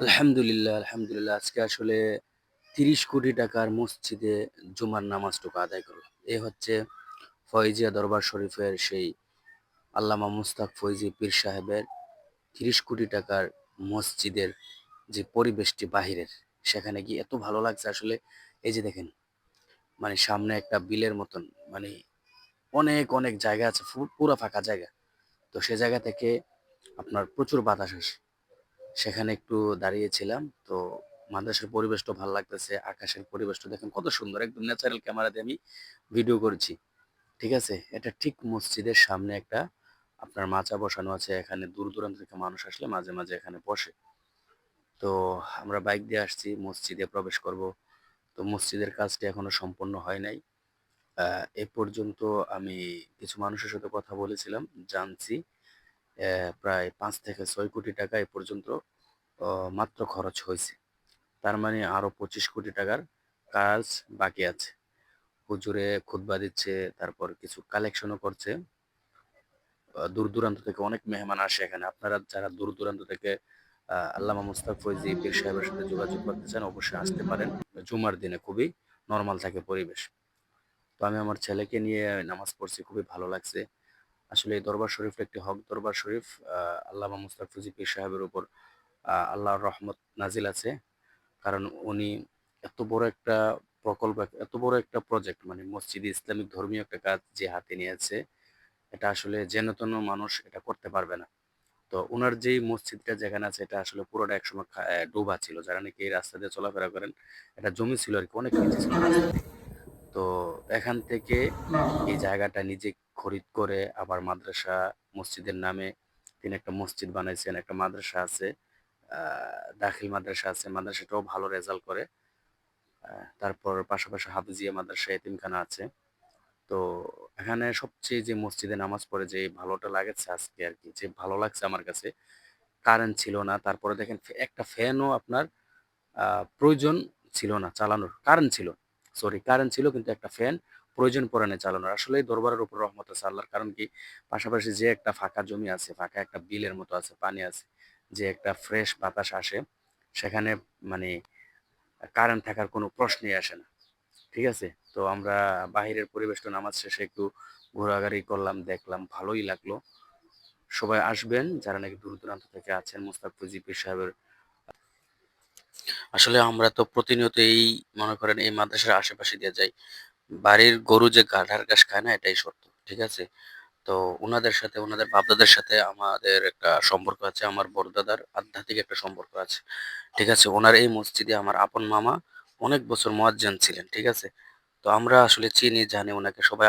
আলহামদুলিল্লাহ, আলহামদুলিল্লাহ। আজকে আসলে ৩০ কোটি টাকার মসজিদে জুমার নামাজটুকু আদায় করলাম। এ হচ্ছে ফয়েজিয়া দরবার শরীফের সেই আল্লামা মুস্তাক ফৈজি পীর সাহেবের ৩০ কোটি টাকার মসজিদের যে পরিবেশটি বাহিরের, সেখানে গিয়ে এত ভালো লাগছে আসলে এই যে দেখেন, মানে সামনে একটা বিলের মতন মানে অনেক, অনেক জায়গা আছে, পুরা ফাঁকা জায়গা। তো সে জায়গা থেকে আপনার প্রচুর বাতাস আসে। সেখানে একটু দাঁড়িয়েছিলাম। তো মাদ্রাসার পরিবেশটা ভালো লাগতেছে। আকাশের পরিবেশটা দেখেন কত সুন্দর। একদম ন্যাচারাল ক্যামেরা দিয়ে আমি ভিডিও করছি। ঠিক আছে? এটা ঠিক মসজিদের সামনে একটা আপনার মাচা বসানো আছে। এখানে দূর-দূরান্ত থেকে মানুষ আসলে মাঝে, মাঝে এখানে বসে। তো আমরা বাইক দিয়ে আসছি, মসজিদে প্রবেশ করব। তো মসজিদের কাজটি এখনও সম্পন্ন হয় নাই। এ পর্যন্ত আমি কিছু মানুষের সাথে কথা বলেছিলাম, জানছি প্রায় পাঁচ থেকে ছয় কোটি টাকা এ পর্যন্ত মাত্র খরচ হইছে। তার মানে আরও ২৫ কোটি টাকার কাজ বাকি আছে। হুজুরে খুতবা দিচ্ছে, তারপর কিছু কালেকশনও করছে। দূর-দূরান্ত থেকে অনেক মেহমান আসে এখানে। আপনারা যারা দূর-দূরান্ত থেকে আ আল্লামা মুস্তাক ফৈজি পীর সাহেবের সাথে যোগাযোগ করতে চান, অবশ্যই আসতে পারেন। জুমার দিনে খুবই নরমাল থাকে পরিবেশ। তো আমি আমার ছেলেকে নিয়ে নামাজ পড়ছি, খুবই ভালো লাগছে। আসলে এই দরবার শরীফটা একটি হক দরবার শরীফ। আল্লামা মুস্তাক ফৈজি পীর সাহেবের উপর আল্লাহর রহমত নাজিল আছে। কারণ উনি এত বড় একটা প্রকল্প, এত বড় একটা প্রজেক্ট মানে মসজিদে ইসলামিক ধর্মীয় একটা কাজ যে হাতে নিয়েছে, এটা আসলে যেন তেন মানুষ এটা করতে পারবে না। তো ওনার যেই মসজিদটা যেখানে আছে এটা আসলে পুরোটা একসময় ডোবা ছিল। যারা নাকি এই রাস্তা দিয়ে চলাফেরা করেন, এটা জমি ছিল আরকি, অনেক নিচে ছিল তো এখান থেকে এই জায়গাটা নিজে খরিদ করে আবার মাদ্রাসা, মসজিদের নামে তিনি একটা মসজিদ বানাইছেন, একটা মাদ্রাসা আছে। দাখিল মাদ্রাসা আছে। মাদ্রাসাটাও ভালো রেজাল্ট করে। তারপর পাশাপাশি হাফিজিয়া মাদ্রাসা, এতিমখানা আছে। তো এখানে সবচেয়ে যে মসজিদে নামাজ পড়ে যে ভালোটা লাগেছে আজকে আরকি, যে ভালো লাগছে আমার কাছে, কারেন্ট ছিল না। তারপরে দেখেন একটা ফ্যানও আপনার প্রয়োজন ছিল না চালানোর। কারেন্ট ছিল। সরি কারেন্ট ছিল কিন্তু একটা ফ্যান প্রয়োজন পড়ে নাই চালানোর। আসলেই দরবারের উপর রহমত আছে আল্লাহর। কারণ কি পাশাপাশি যে একটা ফাঁকা জমি আছে, ফাঁকা একটা বিলের মতো আছে, পানি আছে, যে একটা ফ্রেশ বাতাস আসে, সেখানে মানে কারেন্ট থাকার কোনো প্রশ্নই আসে না। ঠিক আছে? তো আমরা বাহিরের পরিবেশটা নামাজ শেষে একটু ঘোরাঘুরি করলাম, দেখলাম, ভালোই লাগল। সবাই আসবেন যারা নাকি দূর-দূরান্ত থেকে আছেন মুস্তাক ফৈজি পীর সাহেবের আসলে আমরা তো প্রতিনিয়ত এই মনে করেন এই মাদ্রাসার আশেপাশে দিয়ে যাই। বাড়ির গরু যে গাধার ঘাস খায় না এটাই সত্য। ঠিক আছে? তো ওনাদের সাথে ওনাদের বাপ-দাদার সাথে আমাদের একটা সম্পর্ক আছে। আমার বড়দাদার আধ্যাত্মিক একটা সম্পর্ক আছে। ঠিক আছে? ওনার এই মসজিদে আমার আপন মামা অনেক বছর মোয়াজ্জান ছিলেন। ঠিক আছে? তো আমরা আসলে চিনি, জানি ওনাকে সবাই